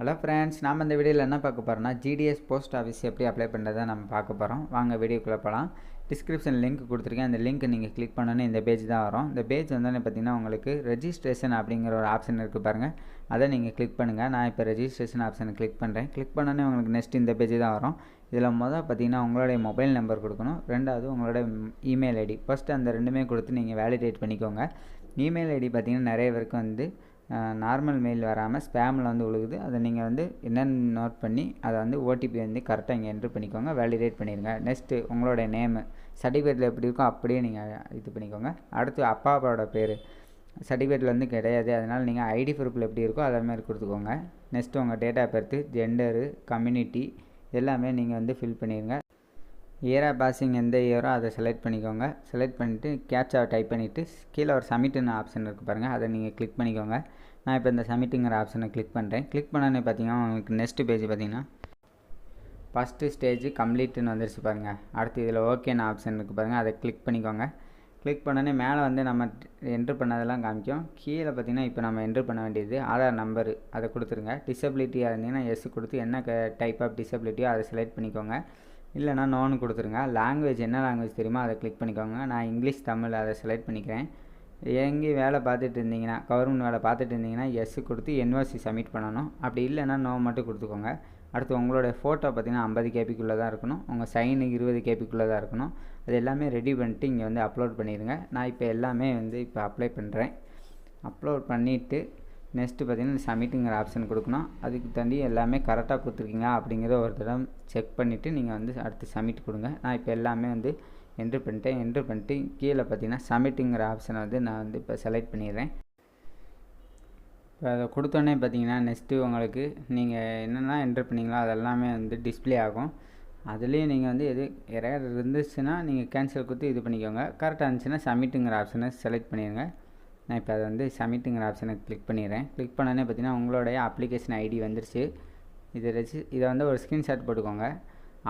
Hello friends நாம் இந்த வீடியோவில் என்ன பார்க்க போகிறோம்னா ஜிடிஎஸ் போஸ்ட் ஆஃபீஸ் எப்படி அப்ளை பண்ணுறதை நம்ம பார்க்க போகிறோம் வாங்க வீடியோக்குள்ளே போகலாம் டிஸ்கிரிப்ஷன் லிங்க் கொடுத்துருக்கேன். அந்த லிங்க் நீங்கள் கிளிக் பண்ணோன்னே இந்த பேஜ் தான் வரும். இந்த பேஜ் வந்தோடனே பார்த்தீங்கன்னா உங்களுக்கு ரெஜிஸ்ட்ரேஷன் அப்படிங்கிற ஒரு ஆப்ஷன் இருக்குது பாருங்கள் அதை நீங்கள் கிளிக் பண்ணுங்கள் நான் இப்போ ரெஜிஸ்ட்ரேஷன் ஆப்ஷனை கிளிக் பண்ணுறேன் கிளிக் பண்ணோன்னே உங்களுக்கு நெக்ஸ்ட் இந்த பேஜ் தான் வரும். இதில் மொதல் பார்த்தீங்கன்னா உங்களுடைய மொபைல் நம்பர் கொடுக்கணும். ரெண்டாவது உங்களோட இமெயில் ஐடி ஃபஸ்ட்டு அந்த ரெண்டுமே கொடுத்து நீங்கள் வேலிடேட் பண்ணிக்கோங்க. இமெயில் ஐடி பார்த்தீங்கன்னா நிறைய பேருக்கு வந்து நார்மல் மெயில் வராமல் ஸ்பேமில் வந்து விழுகுது அதை நீங்கள் வந்து என்னென்னு நோட் பண்ணி அதை வந்து ஓடிபி வந்து கரெக்டாக இங்கே என்ட்ரு பண்ணிக்கோங்க. வேலிடேட் பண்ணிடுங்க நெக்ஸ்ட்டு உங்களோட நேமு சர்டிஃபிகேட்டில் எப்படி இருக்கோ அப்படியே நீங்கள் இது பண்ணிக்கோங்க. அடுத்து அப்பாவோட பேர். சர்டிஃபிகேட்டில் வந்து கிடையாது. அதனால் நீங்கள் ஐடி ப்ரூஃபில் எப்படி இருக்கோ அதே மாதிரி கொடுத்துக்கோங்க. நெக்ஸ்ட்டு உங்கள் date of birth gender community எல்லாமே நீங்கள் வந்து ஃபில் பண்ணிடுங்க இயரா பாசிங் எந்த இயரோ அதை செலக்ட் பண்ணிக்கோங்க. செலக்ட் பண்ணிவிட்டு கேப்சாவை டைப் பண்ணிவிட்டு கீழே ஒரு சப்மிட்டுன்னு ஆப்ஷன் இருக்குது பாருங்கள் அதை நீங்கள் கிளிக் பண்ணிக்கோங்க. நான் இப்போ இந்த சப்மிட்டுங்கிற ஆப்ஷனை கிளிக் பண்ணுறேன் கிளிக் பண்ணோன்னே பார்த்தீங்கன்னா உங்களுக்கு நெக்ஸ்ட் பேஜ் பார்த்தீங்கன்னா ஃபஸ்ட்டு ஸ்டேஜ் கம்ப்ளீட்டுன்னு வந்துருச்சு பாருங்கள் அடுத்து இதில் ஓகேன்னு ஆப்ஷன் இருக்குது பாருங்கள் அதை கிளிக் பண்ணிக்கோங்க. கிளிக் பண்ணோன்னே மேலே வந்து நம்ம என்ட்ரு பண்ணதெல்லாம் காமிக்கும். கீழே பார்த்தீங்கன்னா இப்போ நம்ம என்ட்ரு பண்ண வேண்டியது ஆதார் நம்பரு அதை கொடுத்துருங்க. டிசபிலிட்டியாக இருந்தீங்கன்னா எஸ் கொடுத்து என்ன க டைப் ஆஃப் டிசபிலிட்டியோ அதை செலக்ட் பண்ணிக்கோங்க. இல்லைனா நோன்னு கொடுத்துருங்க. லாங்குவேஜ் என்ன லாங்குவேஜ் தெரியுமோ அதை கிளிக் பண்ணிக்கோங்க. நான் இங்கிலீஷ் தமிழ் அதை செலக்ட் பண்ணிக்கிறேன். எங்கேயும் வேலை பார்த்துட்டு இருந்தீங்கன்னா கவர்மெண்ட் வேலை பார்த்துட்டு இருந்தீங்கன்னா எஸ் கொடுத்து என்ஓசி சப்மிட் பண்ணணும். அப்படி இல்லைன்னா நோ மட்டும் கொடுத்துக்கோங்க. அடுத்து உங்களோட ஃபோட்டோ பார்த்திங்கன்னா ஐம்பது கேபிக்குள்ளே தான் இருக்கணும். உங்கள் சைனு இருபது கேபிக்குள்ளே தான் இருக்கணும். அது எல்லாமே ரெடி பண்ணிட்டு இங்கே வந்து அப்லோட் பண்ணிடுங்க. நான் இப்போ எல்லாமே வந்து இப்போ அப்ளை பண்ணுறேன். அப்லோட் பண்ணிவிட்டு நெக்ஸ்ட்டு பார்த்தீங்கன்னா சப்மிட்டுங்கிற ஆப்ஷன் கொடுக்கணும். அதுக்கு தாண்டி எல்லாமே கரெக்டாக கொடுத்துருக்கீங்க அப்படிங்கிறத ஒரு தடவை செக் பண்ணிவிட்டு நீங்கள் வந்து அடுத்து சப்மிட் கொடுங்க. நான் இப்போ எல்லாமே வந்து என்ட்ரு பண்ணிட்டேன் என்ட்ரு பண்ணிட்டு கீழே பார்த்தீங்கன்னா சப்மிட்டுங்கிற ஆப்ஷனை வந்து நான் வந்து இப்போ செலக்ட் பண்ணிடுறேன். இப்போ அதை கொடுத்தோன்னே பார்த்தீங்கன்னா நெக்ஸ்ட்டு உங்களுக்கு நீங்கள் என்னென்னா என்ட்ரு பண்ணீங்களோ அதெல்லாமே வந்து டிஸ்பிளே ஆகும். அதுலேயும் நீங்கள் வந்து எது எரர் இருந்துச்சுன்னா நீங்கள் கேன்சல் கொடுத்து இது பண்ணிக்கோங்க. கரெக்டாக இருந்துச்சுன்னா சப்மிட்டுங்கிற ஆப்ஷனை செலக்ட் பண்ணிடுங்க. நான் இப்போ அதை வந்து சப்மிட்டுங்கிற ஆப்ஷனை கிளிக் பண்ணிடுறேன். கிளிக் பண்ணோன்னே பார்த்தீங்கன்னா உங்களுடைய அப்ளிகேஷன் ஐடி வந்துருச்சு. இதை வச்சு இதை வந்து ஒரு ஸ்க்ரீன்ஷாட் போட்டுக்கோங்க.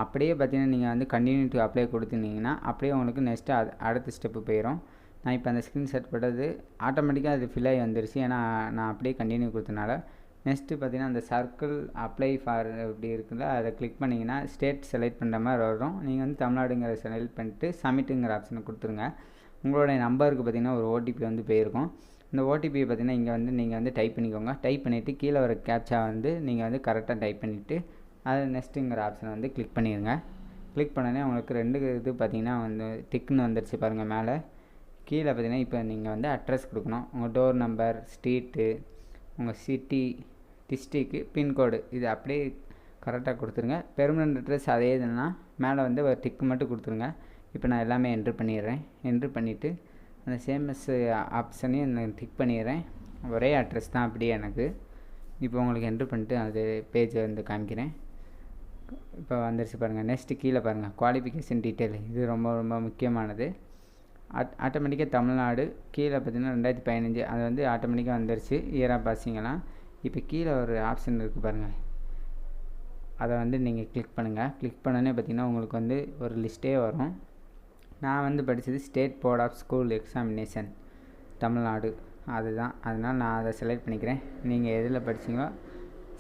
அப்படியே பார்த்தீங்கன்னா நீங்கள் வந்து கண்டினியூ டு அப்ளை கொடுத்துருந்தீங்கன்னா அப்படியே உங்களுக்கு நெக்ஸ்ட்டு அது அடுத்த ஸ்டெப்பு போயிடும் நான் இப்போ அந்த ஸ்க்ரீன்ஷாட் போட்டது ஆட்டோமேட்டிக்காக அது ஃபில் ஆகி வந்துருச்சு. ஏன்னா நான் அப்படியே கண்டினியூ கொடுத்தனால நெக்ஸ்ட்டு பார்த்தீங்கன்னா அந்த சர்க்கிள் அப்ளை ஃபார் அப்படி இருக்குல்ல அதை கிளிக் பண்ணிங்கன்னா ஸ்டேட் செலக்ட் பண்ணுற மாதிரி வரும். நீங்கள் வந்து தமிழ்நாடுங்கிற செலக்ட் பண்ணிட்டு சப்மிட்டுங்கிற ஆப்ஷனை கொடுத்துருங்க. உங்களுடைய நம்பருக்கு பார்த்திங்கன்னா ஒரு ஓடிபி வந்து போயிருக்கும். இந்த ஓடிபியை பார்த்திங்கன்னா இங்கே வந்து நீங்கள் வந்து டைப் பண்ணிக்கோங்க. டைப் பண்ணிவிட்டு கீழே வர கேப்சா வந்து நீங்கள் வந்து கரெக்டாக டைப் பண்ணிவிட்டு அது நெக்ஸ்ட்டுங்கிற ஆப்ஷனை வந்து கிளிக் பண்ணிடுங்க கிளிக் பண்ணோன்னே உங்களுக்கு ரெண்டு இது பார்த்திங்கன்னா வந்து டிக்குன்னு வந்துருச்சு பாருங்கள் மேலே. கீழே பார்த்தீங்கன்னா இப்போ நீங்கள் வந்து அட்ரஸ் கொடுக்கணும். உங்கள் டோர் நம்பர் ஸ்ட்ரீட்டு உங்கள் சிட்டி டிஸ்ட்ரிக்கு பின்கோடு இது அப்படியே கரெக்டாக கொடுத்துருங்க. பெர்மனண்ட் அட்ரஸ் அதே இதுனா மேலே வந்து ஒரு டிக்கு மட்டும் கொடுத்துருங்க. இப்போ நான் எல்லாமே என்ட்ரு பண்ணிடுறேன். என்ட்ரு பண்ணிவிட்டு அந்த சேமஸ் ஆப்ஷனையும் நான் டிக் பண்ணிடுறேன். ஒரே அட்ரஸ் தான் அப்படியே எனக்கு. இப்போ உங்களுக்கு என்ட்ரு பண்ணிட்டு அது பேஜை வந்து காமிக்கிறேன். இப்போ வந்துருச்சு பாருங்கள் நெக்ஸ்ட்டு கீழே பாருங்கள் குவாலிஃபிகேஷன் டீட்டெயில் இது ரொம்ப ரொம்ப முக்கியமானது. ஆட் ஆட்டோமேட்டிக்காக தமிழ்நாடு கீழே பார்த்தீங்கன்னா ரெண்டாயிரத்தி பதினஞ்சு. அது வந்து ஆட்டோமேட்டிக்காக வந்துருச்சு. இயராக பாசிங்கெல்லாம் இப்போ கீழே ஒரு ஆப்ஷன் இருக்குது பாருங்கள் அதை வந்து நீங்கள் கிளிக் பண்ணுங்கள் கிளிக் பண்ணோன்னே பார்த்தீங்கன்னா உங்களுக்கு வந்து ஒரு லிஸ்ட்டே வரும். நான் வந்து படித்தது state board of school examination Tamil Nadu. அதுதான். அதனால் நான் அதை செலக்ட் பண்ணிக்கிறேன். நீங்கள் எதில் படிச்சிங்களோ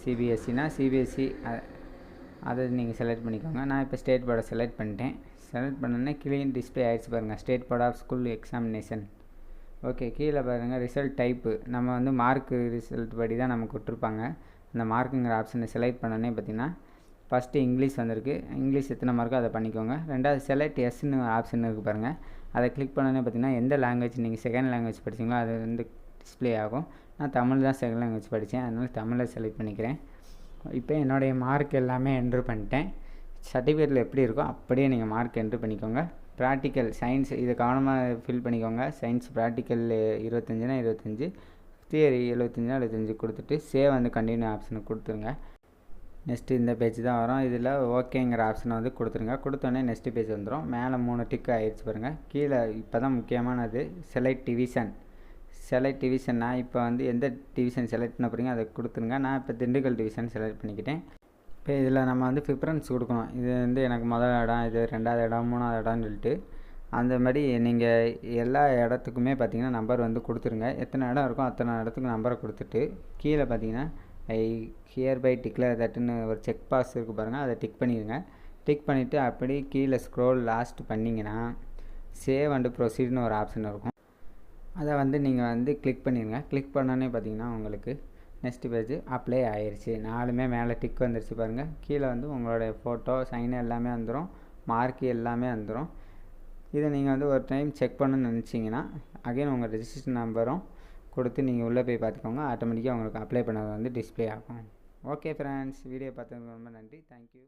சிபிஎஸ்சினா சிபிஎஸ்சி அதை நீங்கள் செலக்ட் பண்ணிக்கோங்க. நான் இப்போ ஸ்டேட் போர்டை செலக்ட் பண்ணிட்டேன். செலக்ட் பண்ணோன்னே கிளீன் டிஸ்பிளே ஆகிடுச்சு பாருங்கள் state board of school examination okay கீழே பாருங்கள் ரிசல்ட் டைப்பு நம்ம வந்து மார்க்கு ரிசல்ட் படி தான் நமக்கு விட்ருப்பாங்க அந்த மார்க்குங்கிற ஆப்ஷனை செலக்ட் பண்ணோன்னே பார்த்திங்கன்னா ஃபஸ்ட்டு இங்கிலீஷ் வந்திருக்கு. இங்கிலீஷ் எத்தனை மார்க்கோ அதை பண்ணிக்கோங்க. ரெண்டாவது செலக்ட் எஸ்ன்னு ஆப்ஷன் இருக்குது பாருங்கள் அதை கிளிக் பண்ணோன்னே பார்த்திங்கன்னா எந்த லாங்குவேஜ் நீங்கள் செகண்ட் லாங்குவேஜ் படிச்சிங்களோ அது வந்து டிஸ்பிளே ஆகும். நான் தமிழ் தான் செகண்ட் லாங்குவேஜ் படித்தேன் அதனால் தமிழை செலக்ட் பண்ணிக்கிறேன். இப்போ என்னுடைய மார்க் எல்லாமே என்ட்ரு பண்ணிட்டேன். சர்டிஃபிகேட்டில் எப்படி இருக்கோ அப்படியே நீங்கள் மார்க் என்ட்ரு பண்ணிக்கோங்க. ப்ராக்டிக்கல் சயின்ஸ் இதை கவனமாக ஃபில் பண்ணிக்கோங்க. சயின்ஸ் ப்ராக்டிக்கல் இருபத்தஞ்சுனா இருபத்தஞ்சி தியரி எழுபத்தஞ்சுனா எழுபத்தஞ்சி கொடுத்துட்டு சேவ் வந்து கண்டினியூ ஆப்ஷனை கொடுத்துருங்க. நெக்ஸ்ட்டு இந்த பேஜ் தான் வரும். இதில் ஓகேங்கிற ஆப்ஷனை வந்து கொடுத்துருங்க. கொடுத்தோன்னே நெக்ஸ்ட்டு பேஜ் வந்துடும் மேலே மூணு டிக் ஆகிடுச்சு பாருங்கள் கீழே இப்போ தான் முக்கியமானது. செலக்ட் டிவிஷன் செலக்ட் டிவிஷன் நான் இப்போ வந்து எந்த டிவிஷன் செலக்ட் பண்ண போகிறீங்க அதை கொடுத்துருங்க. நான் இப்போ திண்டுக்கல் டிவிஷன் செலக்ட் பண்ணிக்கிட்டேன். இப்போ இதில் நம்ம வந்து ப்ரிஃபரன்ஸ் கொடுக்கணும். இது வந்து எனக்கு முதல் இடம் இது ரெண்டாவது இடம் மூணாவது இடம்னு சொல்லிட்டு. அந்த மாதிரி நீங்கள் எல்லா இடத்துக்குமே பார்த்தீங்கன்னா நம்பர் வந்து கொடுத்துருங்க. எத்தனை இடம் இருக்கோ அத்தனை இடத்துக்கு நம்பரை கொடுத்துட்டு கீழே பார்த்தீங்கன்னா ஐ ஹியர் பை டிக்ளேர் தட்டுன்னு ஒரு செக் பாக்ஸ் இருக்குது பாருங்கள் அதை டிக் பண்ணிடுங்க. டிக் பண்ணிவிட்டு அப்படியே கீழே ஸ்க்ரோல் லாஸ்ட் பண்ணிங்கன்னா சேவ் அண்டு ப்ரொசீட்னு ஒரு ஆப்ஷன் இருக்கும். அதை வந்து நீங்கள் வந்து கிளிக் பண்ணிடுங்க கிளிக் பண்ணோன்னே பார்த்தீங்கன்னா உங்களுக்கு நெக்ஸ்ட் பேஜ் அப்ளை ஆயிடுச்சு நாலுமே மேலே டிக் வந்துருச்சு பாருங்கள் கீழே வந்து உங்களுடைய ஃபோட்டோ சைன் எல்லாமே வந்துடும் மார்க் எல்லாமே வந்துடும் இதை நீங்கள் வந்து ஒரு டைம் செக் பண்ணணும்னு நினச்சிங்கன்னா அகைன் உங்கள் ரெஜிஸ்ட்ரேஷன் நம்பரும் கொடுத்து நீங்கள் உள்ளே போய் பார்த்துக்கோங்க. ஆட்டோமேட்டிக்காக உங்களுக்கு அப்ளை பண்ணது வந்து டிஸ்பிளே ஆகும். ஓகே ஃப்ரெண்ட்ஸ் வீடியோ பார்த்ததுக்கு ரொம்ப நன்றி. தேங்க்யூ